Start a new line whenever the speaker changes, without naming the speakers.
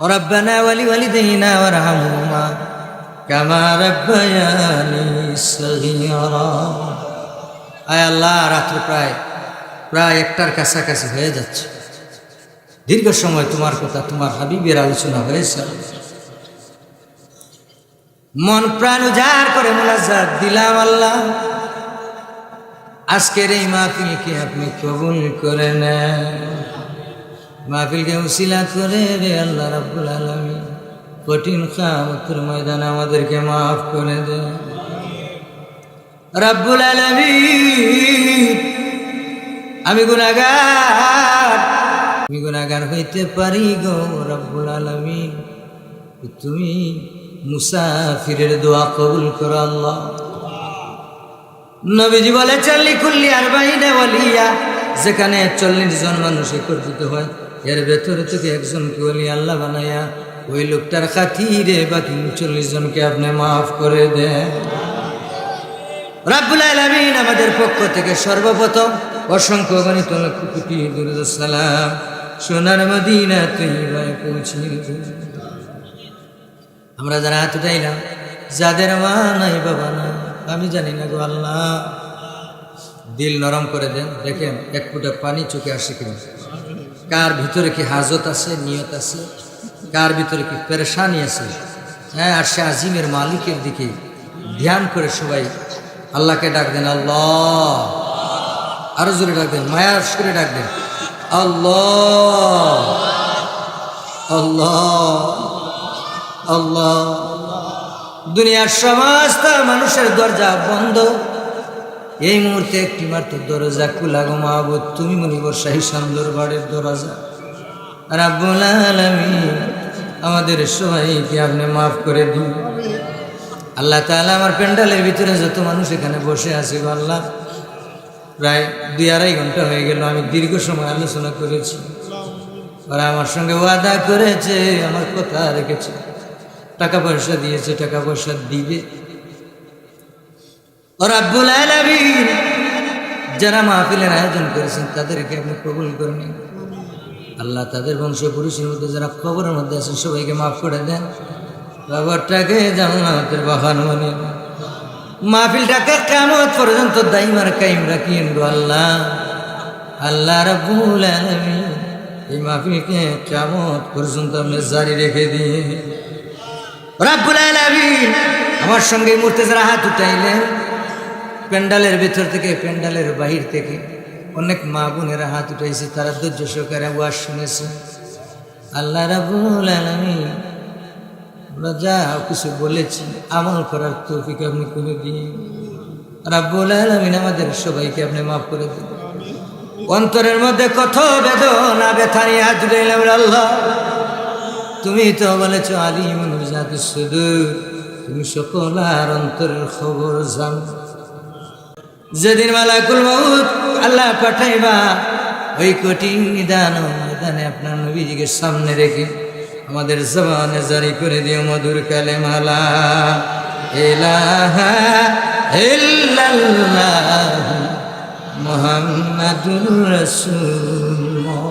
ربنا ولوالدينا وارحمهما كما ربياني صغيرا আয় আল্লাহ রাত্র প্রায় প্রায় একটার কাছাকাছি হয়ে যাচ্ছে দীর্ঘ সময় তোমার কথা তোমার হাবিবের আলোচনা হয়েছে মন প্রাণ উজাড় করে মোলাজাত দিলাম আল্লাহ আজকের এই মাহফিলকে আপনি কবুল করে নেন মাহফিলকে উশিলা করে রে আল্লাহ রাব্বুল আলামিন। কঠিন কামতের ময়দানে আমাদেরকে মাফ করে দে। রাব্বুল আলামিন, আমি গুনাহগার। আমি গুনাহগার হইতে পারি গো রাব্বুল আলামিন। তুমি মুসাফিরের দোয়া কবুল করো আল্লাহ। নবীজি বলে, চল্লি কুল্লি আর বাইনে বলিয়া যেখানে চল্লিশ জন মানুষ একত্রিত হয়। এর ভেতরে থেকে একজনকে বলি, আল্লাহ বানাইয়া ওই লোকটার খাতিরে বাকি চল্লিশ জনকে আপনি মাফ করে দেন। রাব্বুল আলামিন আমাদের পক্ষ থেকে সর্বপ্রথম অসংখ্য গণিত কোটি দুরদালাম সোনার মদিনা আমরা যারা হাত উঠাইলাম যাদের মা নাই, বাবা নাই, আমি জানি না গো আল্লাহ। দিল নরম করে দেন, দেখেন এক ফুটা পানি চোখে আসে কিনা। কার ভিতরে কি হাজত আছে, নিয়ত আছে, কার ভিতরে কি পেরেশানি আছে? হ্যাঁ আর সে আজিমের মালিকের দিকে ধ্যান করে সবাই আল্লাহকে ডাক দেন, আল্লাহ। আরও জোরে ডাক দেন, মায়ার করে ডাক দেন, আল্লাহ। আল্লাহ। আল্লাহ। দুনিয়ার সমস্ত মানুষের দরজা বন্ধ। এই মুহূর্তে একটি মাত্র দরজা কুলা গো মাহবুদ তুমি মনিবর শাহী সুন্দর বাড়ির দরজা? রাব্বুল আলামিন, আমাদের সবাইকে আপনি মাফ করে দিন। আল্লাহ তাআলা আমার প্যান্ডালের ভিতরে যত মানুষ এখানে বসে আছে আল্লাহ, প্রায় দুই আড়াই ঘণ্টা হয়ে গেল, আমি দীর্ঘ সময় আলোচনা করেছি। ওরা আমার সঙ্গে ওয়াদা করেছে, আমার কথা রেখেছে। টাকা পয়সা দিয়েছে, টাকা পয়সা দিবে। রাব্বুল আলামিন, যারা মাহফিলের আয়োজন করেছেন, তাদেরকে আপনি কবুল করে নিন আল্লাহ তাদের বংশ পুরুষের মধ্যে যারা খবরের মধ্যে আছেন, সবাইকে মাফ করে দেন। বাবারটাকে জান্নাতের বাহান মানে মাহফিলটাকে কেমন পর্যন্ত দাইমার কাইম রাখিয়েন গো আল্লাহ? আল্লাহ রাব্বুল আলামিন, এই মাহফিলকে কেমন পর্যন্ত আপনি জারি রেখে দিয়ে রাব্বুল আলামিন, আমার সঙ্গে মুহূর্তে যারা হাত উঠাইলেন প্যান্ডালের ভেতর থেকে, প্যান্ডালের বাহির থেকে অনেক মা বোনেরা হাত উঠাইছে, তারা ধৈর্য সহকারে ওয়াজ শুনেছে। আল্লাহ রাব্বুল আলামিন আমরা যা কিছু বলেছি, আমল করার তৌফিক আপনি করে দিন। রাব্বুল আলামিন আমাদের সবাইকে আপনি মাফ করে দিন। অন্তরের মধ্যে কত বেদনা, ব্যথা নিয়ে হাত উঠাইলাম আল্লাহ। তুমি তো বলেছ আলিমুল জাতি সুদূর। তুমি আর অন্তরের খবর জানো। যেদিন মালাকুল মউত আল্লাহ পাঠাইবা, ওই ও ময়দানে আপনার নবীজিকে সামনে রেখে আমাদের জবানে জারি করে দিও মধুর কালে মালা এলাহা রাসূলুল্লাহ।